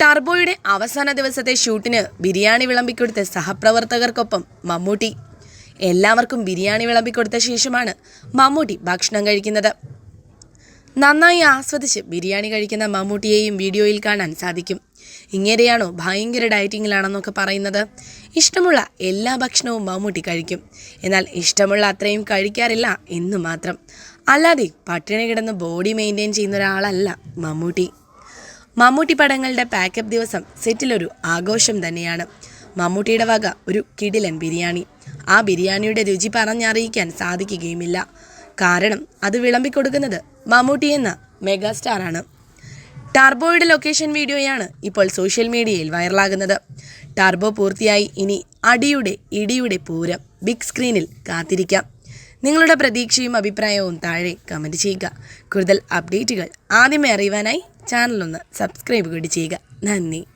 ടർബോയുടെ അവസാന ദിവസത്തെ ഷൂട്ടിന് ബിരിയാണി വിളമ്പിക്കൊടുത്ത സഹപ്രവർത്തകർക്കൊപ്പം മമ്മൂട്ടി. എല്ലാവർക്കും ബിരിയാണി വിളമ്പിക്കൊടുത്ത ശേഷമാണ് മമ്മൂട്ടി ഭക്ഷണം കഴിക്കുന്നത്. നന്നായി ആസ്വദിച്ച് ബിരിയാണി കഴിക്കുന്ന മമ്മൂട്ടിയെയും വീഡിയോയിൽ കാണാൻ സാധിക്കും. ഇങ്ങനെയാണോ ഭയങ്കര ഡയറ്റിങ്ങിലാണെന്നൊക്കെ പറയുന്നത്. ഇഷ്ടമുള്ള എല്ലാ ഭക്ഷണവും മമ്മൂട്ടി കഴിക്കും. എന്നാൽ ഇഷ്ടമുള്ള അത്രയും കഴിക്കാറില്ല എന്ന് മാത്രം. അല്ലാതെ പട്ടിണി കിടന്ന് ബോഡി മെയിന്റെയിൻ ചെയ്യുന്ന ഒരാളല്ല മമ്മൂട്ടി. മമ്മൂട്ടി പടങ്ങളുടെ പാക്കപ്പ് ദിവസം സെറ്റിലൊരു ആഘോഷം തന്നെയാണ്. മമ്മൂട്ടിയുടെ വക ഒരു കിടിലൻ ബിരിയാണി. ആ ബിരിയാണിയുടെ രുചി പറഞ്ഞറിയിക്കാൻ സാധിക്കുകയുമില്ല. കാരണം അത് വിളമ്പിക്കൊടുക്കുന്നത് മമ്മൂട്ടി എന്ന മെഗാസ്റ്റാറാണ് ടർബോയുടെ ലൊക്കേഷൻ വീഡിയോയാണ് ഇപ്പോൾ സോഷ്യൽ മീഡിയയിൽ വൈറലാകുന്നത് ടർബോ പൂർത്തിയായി. ഇനി അടിയുടെ ഇടിയുടെ പൂരം ബിഗ് സ്ക്രീനിൽ കാത്തിരിക്കാം. നിങ്ങളുടെ പ്രതീക്ഷയും അഭിപ്രായവും താഴെ കമന്റ് ചെയ്യുക. കൂടുതൽ അപ്ഡേറ്റുകൾ ആദ്യമേ അറിയുവാനായി ചാനലൊന്ന് സബ്സ്ക്രൈബ് കൂടി ചെയ്യുക. നന്ദി.